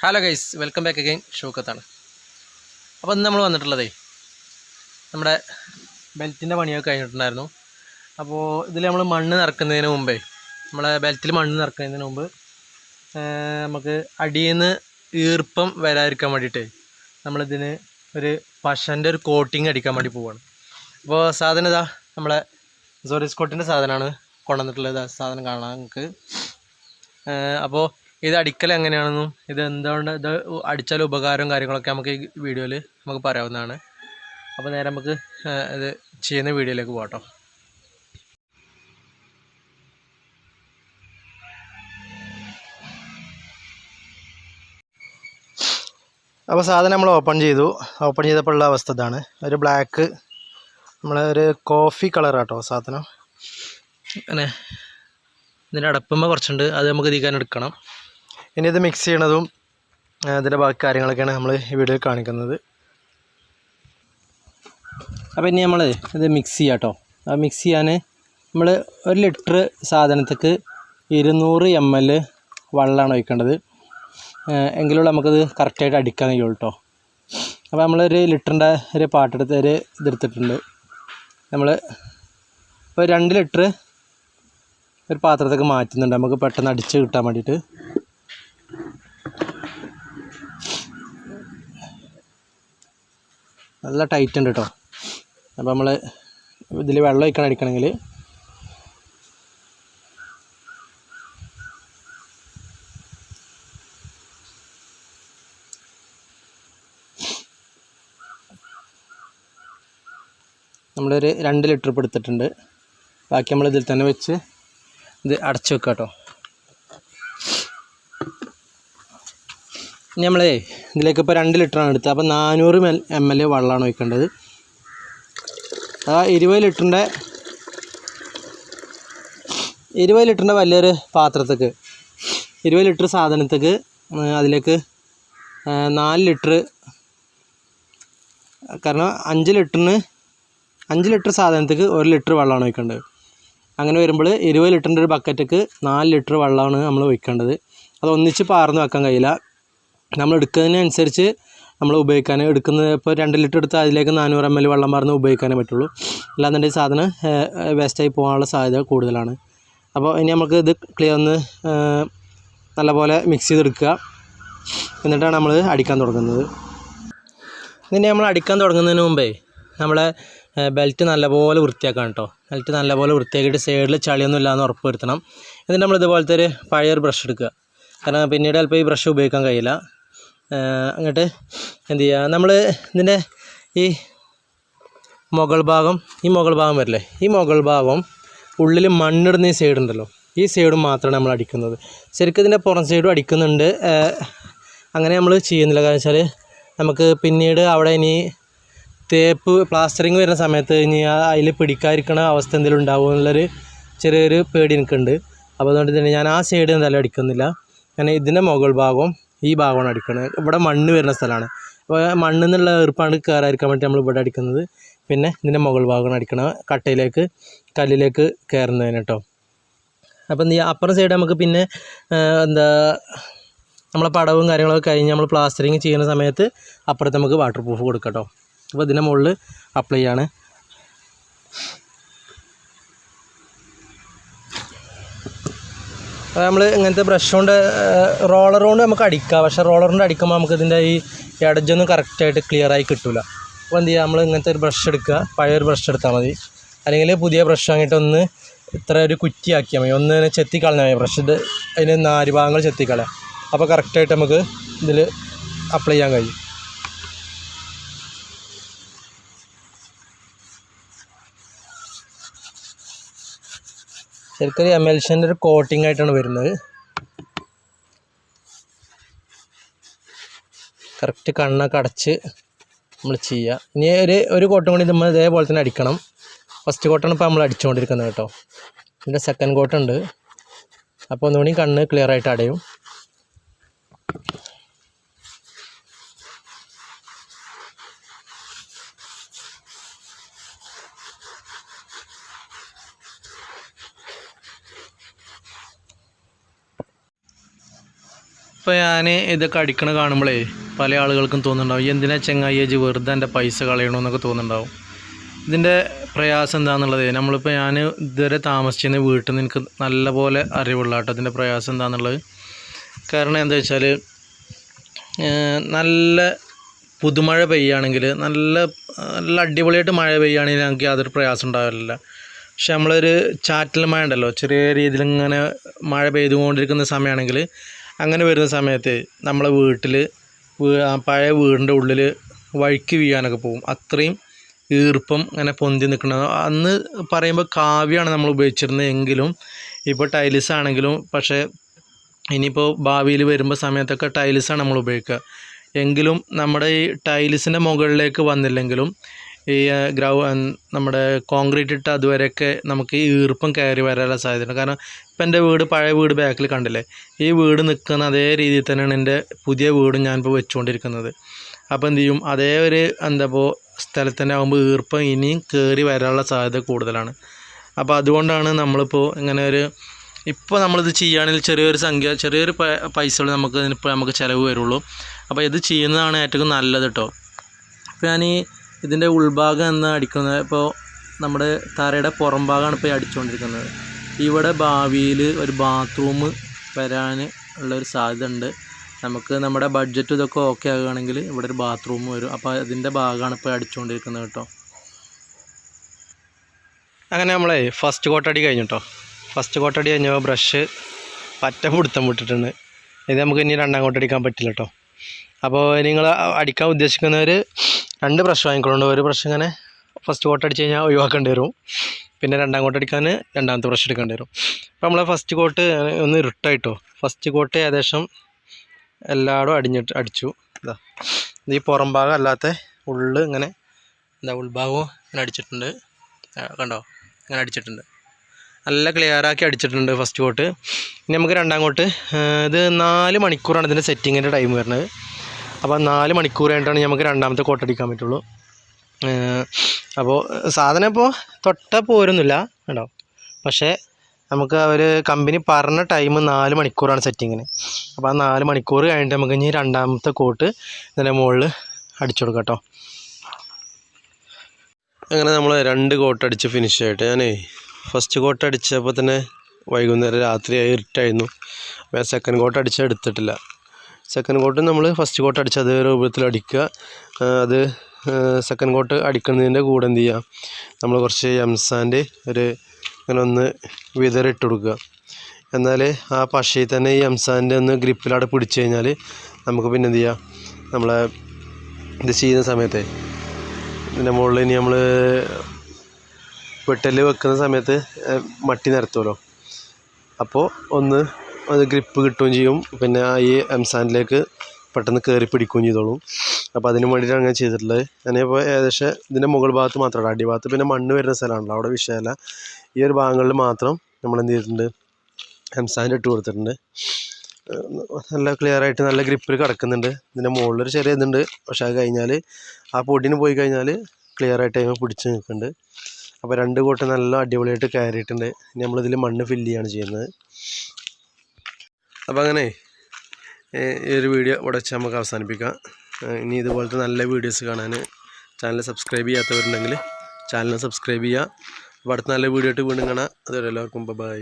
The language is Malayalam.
Hello guys welcome back again ഷോക്കത്താണ് അപ്പോൾ ഇന്ന് നമ്മൾ വന്നിട്ടുള്ളതേ നമ്മുടെ ബെൽറ്റിന്റെ പണിയൊക്കെ കഴിഞ്ഞിട്ടുണ്ടായിരുന്നു. അപ്പോൾ ഇതിൽ നമ്മൾ മണ്ണ് നിറക്കുന്നതിന് മുമ്പേ നമ്മളെ ബെൽറ്റിൽ മണ്ണ് നിറക്കുന്നതിന് മുമ്പ് നമുക്ക് അടിയിൽ നിന്ന് ഈർപ്പം വരാതിരിക്കാൻ വേണ്ടിയിട്ട് നമ്മളിതിന് ഒരു പശന്റെ ഒരു കോട്ടിങ് അടിക്കാൻ വേണ്ടി പോവുകയാണ് അപ്പോൾ സാധനം ഇതാ നമ്മളെ സോറിസ്കോട്ടിന്റെ സാധനമാണ് കൊണ്ടുവന്നിട്ടുള്ളത്. സാധനം കാണാം നിങ്ങൾക്ക് അപ്പോൾ ഇത് അടിക്കൽ എങ്ങനെയാണെന്നും ഇത് എന്തുകൊണ്ട് ഇത് അടിച്ചാൽ ഉപകാരവും കാര്യങ്ങളൊക്കെ നമുക്ക് ഈ വീഡിയോയിൽ നമുക്ക് പറയാവുന്നതാണ്. അപ്പോൾ നേരെ നമുക്ക് ഇത് ചെയ്യുന്ന വീഡിയോയിലേക്ക് പോകട്ടോ അപ്പോൾ സാധനം നമ്മൾ ഓപ്പൺ ചെയ്തു. ഓപ്പൺ ചെയ്തപ്പോഴുള്ള അവസ്ഥ ഇതാണ്. ഒരു ബ്ലാക്ക് നമ്മളൊരു ഒരു കോഫി ആട്ടോ സാധനം. അങ്ങനെ ഇതിന്റെ അടപ്പുമ്പോൾ കുറച്ചുണ്ട്. അത് നമുക്ക് ഇതിക്കാൻ എടുക്കണം. ഇനി ഇത് മിക്സ് ചെയ്യണതും അതിന്റെ ബാക്കി കാര്യങ്ങളൊക്കെയാണ് നമ്മൾ ഈ വീഡിയോയിൽ കാണിക്കുന്നത്. അപ്പോൾ ഇനി നമ്മൾ ഇത് മിക്സ് ചെയ്യാം കേട്ടോ ആ മിക്സ് ചെയ്യാൻ നമ്മൾ ഒരു ലിറ്റർ സാധനത്തേക്ക് ഇരുന്നൂറ് എം എൽ വെള്ളമാണ് ഒഴിക്കേണ്ടത്. എങ്കിലുള്ള നമുക്കത് കറക്റ്റായിട്ട് അടിക്കാൻ കഴിയുള്ളൂ കേട്ടോ അപ്പോൾ നമ്മളൊരു ലിറ്ററിന്റെ ഒരു പാട്ടെടുത്ത് ഒരു ഇതെടുത്തിട്ടുണ്ട് നമ്മൾ ഇപ്പോൾ രണ്ട് ലിറ്റർ ഒരു പാത്രത്തേക്ക് മാറ്റുന്നുണ്ട്. നമുക്ക് പെട്ടെന്ന് അടിച്ച് കിട്ടാൻ വേണ്ടിയിട്ട്. നല്ല ടൈറ്റ് ഉണ്ട് കേട്ടോ അപ്പോൾ നമ്മൾ ഇതിൽ വെള്ളം ഒഴിക്കണം അടിക്കണമെങ്കിൽ നമ്മളൊരു രണ്ട് ലിറ്റർ ഇപ്പോൾ എടുത്തിട്ടുണ്ട്. ബാക്കി നമ്മൾ ഇതിൽ തന്നെ വെച്ച് ഇത് അടച്ചു വെക്കാം കേട്ടോ ഇനി നമ്മളേ ഇതിലേക്ക് ഇപ്പോൾ രണ്ട് ലിറ്ററാണ് എടുത്തത്. അപ്പോൾ നാനൂറ് എം എൽ വെള്ളമാണ് ഒഴിക്കേണ്ടത്. ആ ഇരുപത് ലിറ്ററിന്റെ ഇരുപത് ലിറ്ററിന്റെ വലിയൊരു പാത്രത്തേക്ക് ഇരുപത് ലിറ്റർ സാധനത്തേക്ക് അതിലേക്ക് നാല് ലിറ്റർ കാരണം അഞ്ച് ലിറ്ററിന് അഞ്ച് ലിറ്റർ സാധനത്തേക്ക് ഒരു ലിറ്റർ വെള്ളമാണ് ഒഴിക്കേണ്ടത്. അങ്ങനെ വരുമ്പോൾ ഇരുപത് ലിറ്ററിന്റെ ഒരു ബക്കറ്റക്ക് നാല് ലിറ്റർ വെള്ളമാണ് നമ്മൾ ഒഴിക്കേണ്ടത്. അത് ഒന്നിച്ച് പാർന്ന് വെക്കാൻ കഴിയില്ല. നമ്മൾ എടുക്കുന്നതിനനുസരിച്ച് നമ്മൾ ഉപയോഗിക്കാൻ എടുക്കുന്നത് ഇപ്പോൾ രണ്ട് ലിറ്റർ എടുത്താൽ അതിലേക്ക് നാനൂറ് എം എൽ വെള്ളം മറന്ന് ഉപയോഗിക്കാനേ പറ്റുള്ളൂ. അല്ലാന്നുണ്ടെങ്കിൽ സാധനം വേസ്റ്റായി പോകാനുള്ള സാധ്യത കൂടുതലാണ്. അപ്പോൾ ഇനി നമുക്ക് ഇത് ക്ലിയർ ഒന്ന് നല്ലപോലെ മിക്സ് ചെയ്തെടുക്കുക. എന്നിട്ടാണ് നമ്മൾ അടിക്കാൻ തുടങ്ങുന്നത്. ഇനി നമ്മൾ അടിക്കാൻ തുടങ്ങുന്നതിന് മുമ്പേ നമ്മളെ ബെൽറ്റ് നല്ലപോലെ വൃത്തിയാക്കണം കേട്ടോ. ബെൽറ്റ് നല്ലപോലെ വൃത്തിയാക്കിയിട്ട് സൈഡിൽ ചളിയൊന്നും ഇല്ലാന്ന് ഉറപ്പ് വരുത്തണം. എന്നിട്ട് നമ്മൾ ഇതുപോലത്തെ ഒരു പഴയൊരു ബ്രഷ് എടുക്കുക. കാരണം പിന്നീട് ചിലപ്പോൾ ഈ ബ്രഷ് ഉപയോഗിക്കാൻ കഴിയില്ല. അങ്ങോട്ട് എന്ത് ചെയ്യുക നമ്മൾ ഇതിന്റെ ഈ മുകൾ ഭാഗം ഈ മുകൾ ഭാഗം വരില്ലേ? ഈ മുകൾ ഭാഗം ഉള്ളിൽ മണ്ണിടുന്ന ഈ സൈഡ് ഉണ്ടല്ലോ. ഈ സൈഡും മാത്രമാണ് നമ്മൾ അടിക്കുന്നത്. ശരിക്കും ഇതിന്റെ പുറം സൈഡും അടിക്കുന്നുണ്ട്. അങ്ങനെ നമ്മൾ ചെയ്യുന്നില്ല. കാരണം വെച്ചാൽ നമുക്ക് പിന്നീട് അവിടെ ഇനി തേപ്പ് പ്ലാസ്റ്ററിങ് വരുന്ന സമയത്ത് ഇനി അതിൽ പിടിക്കാതിരിക്കണ അവസ്ഥ എന്തെങ്കിലും ഉണ്ടാവും എന്നുള്ളൊരു ചെറിയൊരു പേടി എനിക്കുണ്ട്. അപ്പോൾ അതുകൊണ്ട് തന്നെ ഞാൻ ആ സൈഡ് എന്തായാലും അടിക്കുന്നില്ല. ഞാൻ ഇതിന്റെ മുകൾ ഭാഗവും ഈ ഭാഗമാണ് അടിക്കുന്നത് ഇവിടെ മണ്ണ് വരുന്ന സ്ഥലമാണ്. അപ്പോൾ മണ്ണിൽ നിന്നുള്ള ഈർപ്പാണ് കയറാതിരിക്കാൻ വേണ്ടി നമ്മൾ ഇവിടെ അടിക്കുന്നത്. പിന്നെ ഇതിന്റെ മുകൾ ഭാഗമാണ് അടിക്കണത്. കട്ടയിലേക്ക് കല്ലിലേക്ക് കയറുന്നതിന് കേട്ടോ. അപ്പം ഈ അപ്പുറം സൈഡ് നമുക്ക് പിന്നെ എന്താ നമ്മളെ പടവും കാര്യങ്ങളൊക്കെ കഴിഞ്ഞ് നമ്മൾ പ്ലാസ്റ്ററിങ് ചെയ്യുന്ന സമയത്ത് അപ്പുറത്ത് നമുക്ക് വാട്ടർ പ്രൂഫ് കൊടുക്കാം കേട്ടോ. അപ്പോൾ ഇതിന്റെ മുകളിൽ അപ്ലൈ ചെയ്യാണ്. നമ്മൾ ഇങ്ങനത്തെ ബ്രഷ് കൊണ്ട് റോളർ കൊണ്ട് നമുക്ക് അടിക്കാം. പക്ഷേ റോളർ കൊണ്ട് അടിക്കുമ്പോൾ നമുക്ക് ഇതിന്റെ ഈ ഇടജൊന്നും കറക്റ്റായിട്ട് ക്ലിയർ ആയി കിട്ടില്ല അപ്പോൾ എന്ത് ചെയ്യുക നമ്മൾ ഇങ്ങനത്തെ ഒരു ബ്രഷ് എടുക്കുക. പഴയ ഒരു ബ്രഷ് എടുത്താൽ മതി. അല്ലെങ്കിൽ പുതിയ ബ്രഷ് വാങ്ങിയിട്ട് ഒന്ന് ഇത്ര ഒരു കുറ്റിയാക്കിയാൽ മതി. ഒന്ന് തന്നെ ചെത്തിക്കളഞ്ഞാൽ മതി. ബ്രഷ് അതിന് നാല് ഭാഗങ്ങൾ ചെത്തിക്കളയാം അപ്പോൾ കറക്റ്റായിട്ട് നമുക്ക് ഇതിൽ അപ്ലൈ ചെയ്യാൻ കഴിയും. ശരിക്കും എമൽഷന്റെ ഒരു കോട്ടിംഗ് ആയിട്ടാണ് വരുന്നത്. കറക്റ്റ് കണ്ണൊക്കെ അടച്ച് നമ്മൾ ചെയ്യുക. ഇനി ഒരു ഒരു കോട്ടും കൂടി നമ്മൾ ഇതേപോലെ തന്നെ അടിക്കണം. ഫസ്റ്റ് കോട്ടാണ് ഇപ്പോൾ നമ്മൾ അടിച്ചുകൊണ്ടിരിക്കുന്നത് കേട്ടോ. ഇതിന്റെ സെക്കൻഡ് കോട്ടുണ്ട് അപ്പോൾ ഒന്നുകൂടി കണ്ണ് ക്ലിയർ ആയിട്ട് അടയും. ഇപ്പോൾ ഞാൻ ഇതൊക്കെ അടിക്കണ കാണുമ്പോഴേ പല ആളുകൾക്കും തോന്നുന്നുണ്ടാവും. എന്തിനാ ചെങ്ങായിയേജ് വെറുതെ എന്റെ പൈസ കളയണമെന്നൊക്കെ തോന്നുന്നുണ്ടാവും. ഇതിന്റെ പ്രയാസം എന്താണെന്നുള്ളത് നമ്മളിപ്പോൾ ഞാൻ ഇതുവരെ താമസിച്ചിരുന്ന വീട്ടിൽ നിന്ന് എനിക്ക് നല്ലപോലെ അറിവുള്ള കേട്ടോ ഇതിന്റെ പ്രയാസം എന്താണെന്നുള്ളത് കാരണം എന്താ വെച്ചാൽ നല്ല പുതുമഴ പെയ്യുകയാണെങ്കിൽ നല്ല നല്ല അടിപൊളിയായിട്ട് മഴ പെയ്യുകയാണെങ്കിൽ ഞങ്ങൾക്ക് യാതൊരു പ്രയാസം ഉണ്ടാവില്ല. പക്ഷെ നമ്മളൊരു ചാറ്റൽ മഴ ഉണ്ടല്ലോ ചെറിയ രീതിയിൽ ഇങ്ങനെ മഴ പെയ്തുകൊണ്ടിരിക്കുന്ന സമയമാണെങ്കിൽ അങ്ങനെ വരുന്ന സമയത്ത് നമ്മളെ വീട്ടിൽ പഴയ വീടിന്റെ ഉള്ളിൽ വഴുക്കി വീഴാനൊക്കെ പോകും അത്രയും ഈർപ്പം അങ്ങനെ പൊന്തി നിൽക്കുന്നത് അന്ന് പറയുമ്പോൾ കാവ്യമാണ് നമ്മൾ ഉപയോഗിച്ചിരുന്നത് എങ്കിലും ഇപ്പോൾ ടൈൽസ് ആണെങ്കിലും പക്ഷേ ഇനിയിപ്പോൾ ഭാവിയിൽ വരുമ്പോൾ സമയത്തൊക്കെ ടൈൽസാണ് നമ്മൾ ഉപയോഗിക്കുക. എങ്കിലും നമ്മുടെ ഈ ടൈൽസിന്റെ മുകളിലേക്ക് വന്നില്ലെങ്കിലും ഈ ഗ്രൗ നമ്മുടെ കോൺക്രീറ്റ് ഇട്ട അതുവരെയൊക്കെ നമുക്ക് ഈ ഈർപ്പം കയറി വരാനുള്ള സാധ്യതയുണ്ട്. കാരണം ഇപ്പം എന്റെ വീട് പഴയ വീട് ബാക്കിൽ കണ്ടില്ലേ? ഈ വീട് നിൽക്കുന്ന അതേ രീതിയിൽ തന്നെയാണ് എന്റെ പുതിയ വീടും ഞാനിപ്പോൾ വെച്ചുകൊണ്ടിരിക്കുന്നത്. അപ്പോൾ എന്ത് ചെയ്യും? അതേ ഒരു എന്താ ഇപ്പോൾ സ്ഥലത്ത് തന്നെ ആകുമ്പോൾ ഈർപ്പം ഇനിയും കയറി വരാനുള്ള സാധ്യത കൂടുതലാണ്. അപ്പോൾ അതുകൊണ്ടാണ് നമ്മളിപ്പോൾ ഇങ്ങനെ ഒരു ഇപ്പോൾ നമ്മളിത് ചെയ്യുകയാണെങ്കിൽ ചെറിയൊരു സംഖ്യ ചെറിയൊരു പൈസകൾ നമുക്ക് ഇപ്പോൾ നമുക്ക് ചിലവ് വരുള്ളൂ. അപ്പോൾ ഇത് ചെയ്യുന്നതാണ് ഏറ്റവും നല്ലത് കേട്ടോ. ഇപ്പോൾ ഞാൻ ഈ ഇതിന്റെ ഉൾഭാഗം എന്ന് അടിക്കുന്നത്? ഇപ്പോൾ നമ്മുടെ തറയുടെ പുറം ഭാഗമാണ് ഇപ്പോൾ അടിച്ചുകൊണ്ടിരിക്കുന്നത് ഇവിടെ ഭാവിയിൽ ഒരു ബാത്റൂം വരാൻ ഉള്ളൊരു സാധ്യത ഉണ്ട്. നമുക്ക് നമ്മുടെ ബഡ്ജറ്റ് ഇതൊക്കെ ഓക്കെ ആകുകയാണെങ്കിൽ ഇവിടെ ഒരു ബാത്റൂം വരും. അപ്പോൾ അതിന്റെ ഭാഗമാണ് ഇപ്പോൾ അടിച്ചുകൊണ്ടിരിക്കുന്നത് കേട്ടോ. അങ്ങനെ നമ്മളെ ഫസ്റ്റ് കോട്ടടി കഴിഞ്ഞു കേട്ടോ ഫസ്റ്റ് കോട്ടടി കഴിഞ്ഞപ്പോൾ ബ്രഷ് പറ്റ പിടുത്തം വിട്ടിട്ടുണ്ട്. ഇത് നമുക്ക് ഇനി രണ്ടാം കോട്ടടിക്കാൻ പറ്റില്ല കേട്ടോ അപ്പോൾ നിങ്ങൾ അടിക്കാൻ ഉദ്ദേശിക്കുന്നവർ രണ്ട് പ്രശ്നം വാങ്ങിക്കൊണ്ട് ഒരു പ്രശ്നം ഇങ്ങനെ ഫസ്റ്റ് കോട്ട് അടിച്ച് കഴിഞ്ഞാൽ ഒഴിവാക്കേണ്ടി വരും. പിന്നെ രണ്ടാം കോട്ട് അടിക്കാൻ രണ്ടാമത്തെ ബ്രഷ് എടുക്കേണ്ടി വരും. അപ്പോൾ നമ്മളെ ഫസ്റ്റ് കോട്ട് ഒന്ന് ഇരുട്ടായിട്ടോ. ഫസ്റ്റ് കോട്ട് ഏകദേശം എല്ലായിടും അടിഞ്ഞിട്ട് അടിച്ചു. ഇത് ഈ പുറം ഭാഗം അല്ലാത്ത ഉള്ളു ഇങ്ങനെ എന്താ ഉൾഭാഗവും ഇങ്ങനെ അടിച്ചിട്ടുണ്ട്. കണ്ടോ? ഇങ്ങനെ അടിച്ചിട്ടുണ്ട്. നല്ല ക്ലിയറാക്കി അടിച്ചിട്ടുണ്ട് ഫസ്റ്റ് കോട്ട് ഇനി നമുക്ക് രണ്ടാം കോട്ട് ഇത് നാല് മണിക്കൂറാണ് ഇതിന്റെ സെറ്റിങ്ങിന്റെ ടൈം വരുന്നത്. അപ്പോൾ നാല് മണിക്കൂർ കഴിഞ്ഞിട്ടാണ് നമുക്ക് രണ്ടാമത്തെ കോട്ടടിക്കാൻ പറ്റുള്ളൂ. അപ്പോൾ സാധനം ഇപ്പോൾ തൊട്ട പോരുന്നില്ല കേട്ടോ. പക്ഷേ നമുക്ക് അവർ കമ്പനി പറഞ്ഞ ടൈം നാല് മണിക്കൂറാണ് സെറ്റിങ്ങിന് അപ്പോൾ ആ നാല് മണിക്കൂർ കഴിഞ്ഞിട്ട് നമുക്ക് ഇനി രണ്ടാമത്തെ കോട്ട് ഇതിന്റെ മുകളിൽ അടിച്ചു കൊടുക്കാം കേട്ടോ. അങ്ങനെ നമ്മൾ രണ്ട് കോട്ട് അടിച്ച് ഫിനിഷ് ആയിട്ട് ഞാനേ ഫസ്റ്റ് കോട്ട് അടിച്ചപ്പോൾ തന്നെ വൈകുന്നേരം രാത്രിയായി ഇരുട്ടായിരുന്നു. സെക്കൻഡ് കോട്ട് അടിച്ച് എടുത്തിട്ടില്ല. സെക്കൻഡ് കോട്ട് നമ്മൾ ഫസ്റ്റ് കോട്ട് അടിച്ച് അതേ രൂപത്തിൽ അടിക്കുക. അത് സെക്കൻഡ് കോട്ട് അടിക്കുന്നതിന്റെ കൂടെ എന്ത് ചെയ്യുക? നമ്മൾ കുറച്ച് എംസാന്റെ ഒരു ഇങ്ങനെ ഒന്ന് വിതറിട്ട് കൊടുക്കുക. എന്നാൽ ആ പശയിൽ തന്നെ ഈ എംസാന്റെ ഒന്ന് ഗ്രിപ്പിലവിടെ പിടിച്ചു കഴിഞ്ഞാൽ നമുക്ക് പിന്നെ എന്ത് ചെയ്യാം? നമ്മളെ ഇത് ചെയ്യുന്ന സമയത്തെ ഇതിന്റെ മുകളിൽ ഇനി നമ്മൾ വെട്ടൽ വെക്കുന്ന സമയത്ത് മട്ടി നിരത്തുമല്ലോ അപ്പോൾ ഒന്ന് അത് ഗ്രിപ്പ് കിട്ടുകയും ചെയ്യും. പിന്നെ ആ ഈ എംസാൻഡിലേക്ക് പെട്ടെന്ന് കയറി പിടിക്കുകയും ചെയ്തോളും. അപ്പോൾ അതിന് വേണ്ടിയിട്ടാണ് അങ്ങനെ ചെയ്തിട്ടുള്ളത്. ഞാനിപ്പോൾ ഏകദേശം ഇതിന്റെ മുകൾ ഭാഗത്ത് മാത്രമല്ല അടിഭാഗത്ത് പിന്നെ മണ്ണ് വരുന്ന സ്ഥലമാണല്ലോ. അവിടെ വിഷയമല്ല. ഈ ഒരു ഭാഗങ്ങളിൽ മാത്രം നമ്മൾ എന്ത് ചെയ്തിട്ടുണ്ട്? എം സാൻഡ് ഇട്ട് കൊടുത്തിട്ടുണ്ട്. നല്ല ക്ലിയർ ആയിട്ട് നല്ല ഗ്രിപ്പിൽ കിടക്കുന്നുണ്ട്. ഇതിന്റെ മുകളിലൊരു ചെറിയ ഇതുണ്ട്. പക്ഷെ അത് കഴിഞ്ഞാൽ ആ പൊടിന് പോയി കഴിഞ്ഞാൽ ക്ലിയർ ആയിട്ട് അതിന് പിടിച്ച് നിൽക്കുന്നുണ്ട്. അപ്പോൾ രണ്ട് കൂട്ടം നല്ല അടിപൊളിയായിട്ട് കയറിയിട്ടുണ്ട്. ഇനി നമ്മളിതിൽ മണ്ണ് ഫില്ല് ചെയ്യാണ് ചെയ്യുന്നത്. അപ്പോൾ അങ്ങനെ ഈ ഒരു വീഡിയോ ഇവിടെ വെച്ച് നമുക്ക് അവസാനിപ്പിക്കാം. ഇനി ഇതുപോലത്തെ നല്ല വീഡിയോസ് കാണാൻ ചാനൽ സബ്സ്ക്രൈബ് ചെയ്യാത്തവരുണ്ടെങ്കിൽ ചാനൽ സബ്സ്ക്രൈബ് ചെയ്യുക. അപ്പോൾ അടുത്ത നല്ല വീഡിയോ ആയിട്ട് വീണ്ടും കാണാം. അതുവരെ എല്ലാവർക്കും ബൈ.